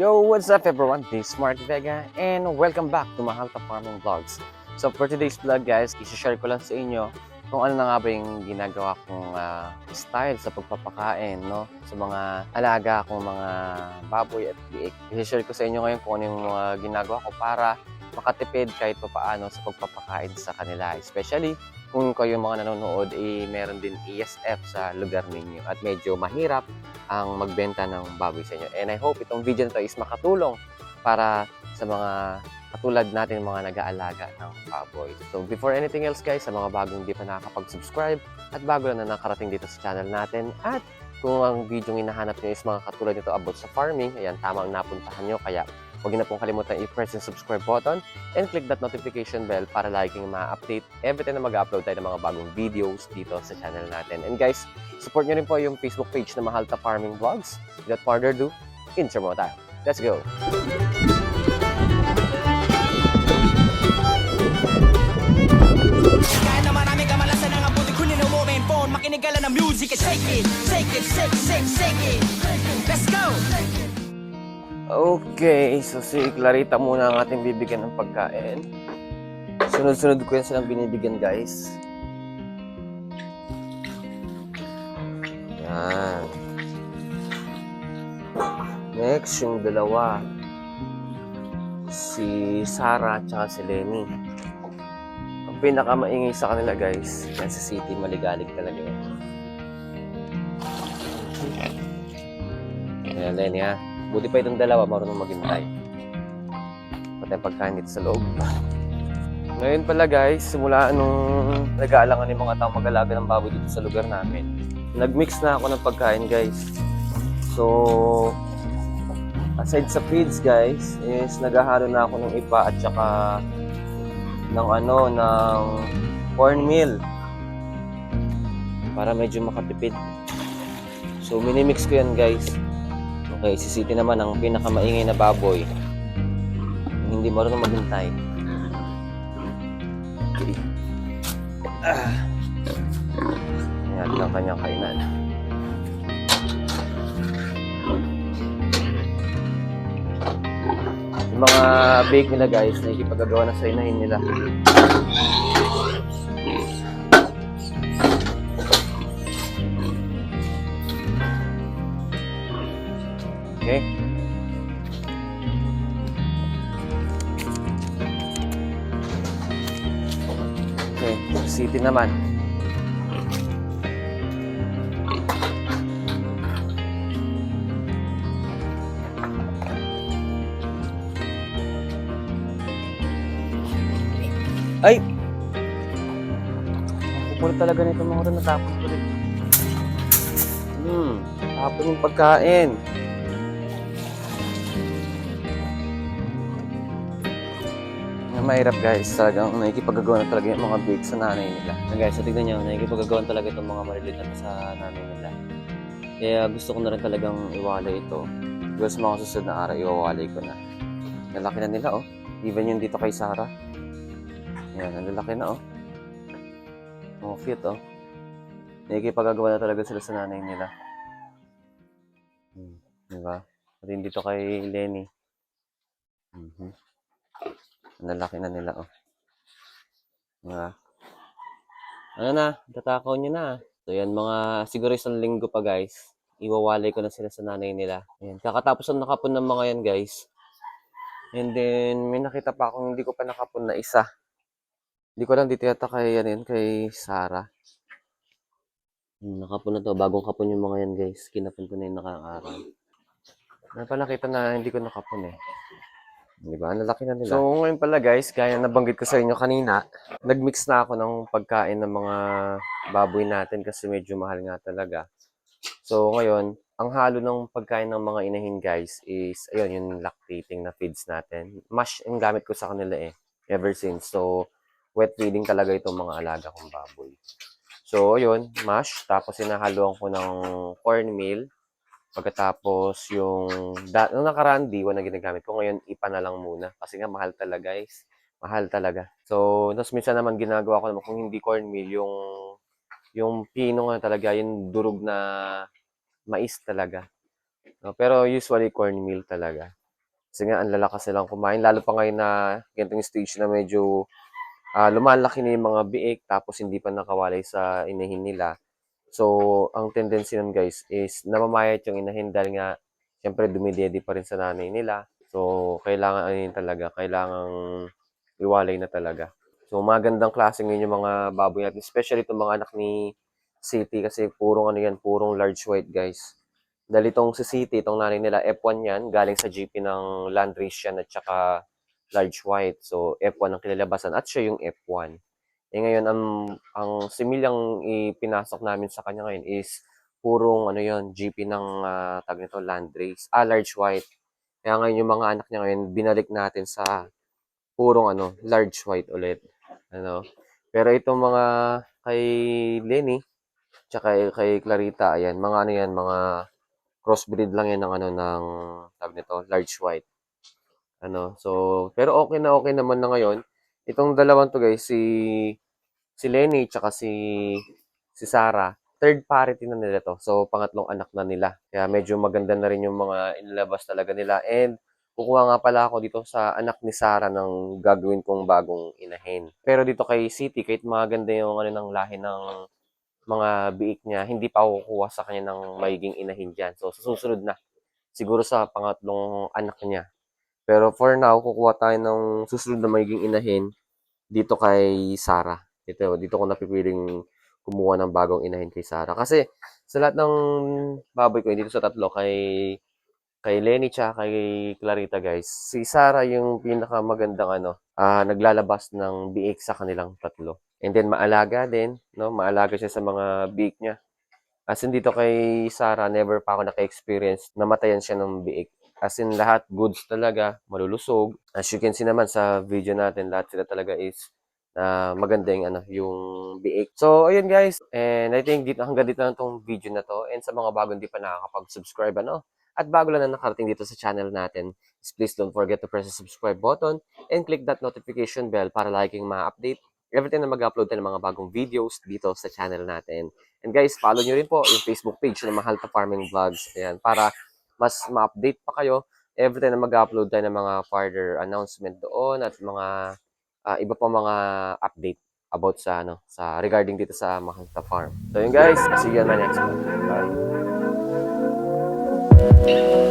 Yo, what's up everyone? This is Marty Vega and welcome back to Mahalta Farming Vlogs. So for today's vlog guys, isi-share ko lang sa inyo kung ano na nga ba yung ginagawa kong ah, style sa pagpapakain no? sa mga alaga kong mga baboy at biik. Isi-share ko sa inyo ngayon kung ano yung mga ginagawa ko para makatipid kahit pa paano sa pagpapakain sa kanila. Especially kung kayo mga nanonood, eh, meron din ESF sa lugar ninyo at medyo mahirap ang magbenta ng baboy sa inyo. And I hope itong video na to is makatulong para sa mga katulad natin mga nag-aalaga ng baboy. So before anything else guys, sa mga bagong hindi pa nakakapag-subscribe at bago lang na nakarating dito sa channel natin at kung ang video yung hinahanap nyo is mga katulad nito about sa farming, ayan, tamang napuntahan nyo. Kaya huwag na pong kalimutan i-press yung subscribe button and click that notification bell para lagi kayong ma-update every time na mag-upload tayo ng mga bagong videos dito sa channel natin. And guys, support nyo rin po yung Facebook page na Mahalta Farming Vlogs. Without further ado, intro mo tayo. Let's go! Kahit ng music shake it Shake it, shake, shake, shake it Let's go! Okay, so si Clarita muna ang ating bibigyan ng pagkain. Sunod-sunod ko yan silang binibigyan, guys. Yan. Next, yung dalawa. Si Sarah at si Lenny. Ang pinakamaingay sa kanila, guys, yan sa city, maligalig talaga yan. Ayan, Lenny, ha? Buti pa itong dalawa, marunong maghintay. Pati ang pagkain dito sa loob. Ngayon pala guys, simula nung nag-aalangan yung mga tao mag-alaga ng baboy dito sa lugar namin, nag-mix na ako ng pagkain guys. So, aside sa feeds guys, is naghahalo na ako ng ipa at saka ng ano, ng cornmeal para medyo makatipid. So, minimix ko yan guys. Okay, si City naman ang pinakamaingay na baboy. Hindi marunong maghintay. Ah. Yan ang kanyang kainan. Yung mga bake nila guys, nakikipagagawa na sa inahin nila. Okay? Okay, city naman. Ay! Kukulit talaga nito mga rin natapon ko rin. Hmm, tapon yung pagkain. Na mahirap guys. Talagang nakikipagagawa na talaga yung mga bake sa nanay nila. Na guys, so tignan nyo, nakikipagagawa talaga itong mga maliliit na sa nanay nila. Kaya gusto ko na rin talagang iwalay ito. Because mga susunod na araw, iwawalay ko na. Nalaki na nila oh. Even yung dito kay Sarah. Yan, ang lalaki na oh. Oh, cute oh. Nakikipagagawa na talaga sila sa nanay nila. Hmm, diba? Pati yung dito kay Lenny. Mhm. Ang lalaki na nila, oh. Diba? Ano na, tatakaw nyo na. So, yan, mga, siguro isang linggo pa, guys. Iwawalay ko na sila sa nanay nila. Ayan, kakatapos ang nakapon ng mga yan, guys. And then, may nakita pa akong hindi ko pa nakapon na isa. Hindi ko lang dito yata kay, yan, yun, kay Sarah. Hmm, Nakapon na to. Bagong kapon yung mga yan, guys. Kinapon ko na yung nakaraang Ano pa nakita na hindi ko nakapon eh. Di ba? Ang lalaki na nila. So, ngayon pala guys, gaya na nabanggit ko sa inyo kanina, nagmix na ako ng pagkain ng mga baboy natin kasi medyo mahal nga talaga. So, ngayon, ang halo ng pagkain ng mga inahin guys is, ayun, yung lactating na feeds natin. Mash yung gamit ko sa kanila eh, ever since. So, wet feeding talaga itong mga alaga kong baboy. So, ayun, mash. Tapos, sinahaluan ko ng cornmeal. Pagkatapos yung, da, nung nakaraan, diwa na ginagamit ko. Ngayon, ipa na lang muna. Kasi nga, mahal talaga guys. Mahal talaga. So, tapos minsan naman ginagawa ko naman kung hindi cornmeal, yung, yung pino nga talaga, yung durog na mais talaga. No, pero usually cornmeal talaga. Kasi nga, ang lalakas nilang kumain. Lalo pa ngayon na ganitong stage na medyo ah, lumalaki na yung mga biik tapos hindi pa nakawalay sa inahin nila. So, ang tendency nun guys is namamayat yung inahin dahil nga syempre dumidedi pa rin sa nanay nila. So, kailangan ano yun talaga, kailangan iwalay na talaga. So, magandang klase ngayon yung mga baboy natin, especially itong mga anak ni City kasi purong ano yan, purong large white guys. Dahil itong si City, itong nanay nila, F1 yan, galing sa GP ng Landrace yan at saka large white. So, F1 ang kilalabasan at siya yung F1. Eh ngayon, ang, ang similyang ipinasok namin sa kanya ngayon is purong ano yon GP ng uh, tag nito, Landrace. Ah, large white. Kaya ngayon yung mga anak niya ngayon, binalik natin sa purong ano, large white ulit. Ano? Pero itong mga kay Lenny, tsaka kay, kay Clarita, ayan, mga ano yan, mga crossbreed lang yan ng ano ng tag nito, large white. Ano, so pero okay na okay naman na ngayon. Itong dalawang to guys, si si Lenny tsaka si si Sarah, third parity na nila to. So pangatlong anak na nila. Kaya medyo maganda na rin yung mga inilabas talaga nila. And kukuha nga pala ako dito sa anak ni Sarah ng gagawin kong bagong inahin. Pero dito kay City, kahit maganda yung ano ng lahi ng mga biik niya, hindi pa ako kukuha sa kanya ng magiging inahin dyan. So, sa susunod na. Siguro sa pangatlong anak niya. Pero for now, kukuha tayo ng susunod na magiging inahin dito kay Sarah. Dito, dito ko napipiling kumuha ng bagong inahin kay Sarah. Kasi sa lahat ng baboy ko, dito sa tatlo, kay kay Lenny tsaka kay Clarita guys, si Sarah yung pinakamagandang ano, ah naglalabas ng biik sa kanilang tatlo. And then maalaga din, no? Maalaga siya sa mga biik niya. As in dito kay Sarah, never pa ako naka-experience namatayan siya ng biik. As in lahat goods talaga, malulusog. As you can see naman sa video natin, lahat sila talaga is na maganda yung ano, yung biik. So, ayun guys. And I think dito hanggang dito na tong video na to. And sa mga bago hindi pa nakakapag-subscribe ano, at bago lang na nakarating dito sa channel natin, please don't forget to press the subscribe button and click that notification bell para laging ma-update every time na mag-upload tayo ng mga bagong videos dito sa channel natin. And guys, follow nyo rin po yung Facebook page ng Mahal to Farming Vlogs. Ayan, para mas ma-update pa kayo every time na mag-upload tayo ng mga further announcement doon at mga uh, iba pa mga update about sa ano sa regarding dito sa Makita Farm. So yun guys, see you on my next one. Bye.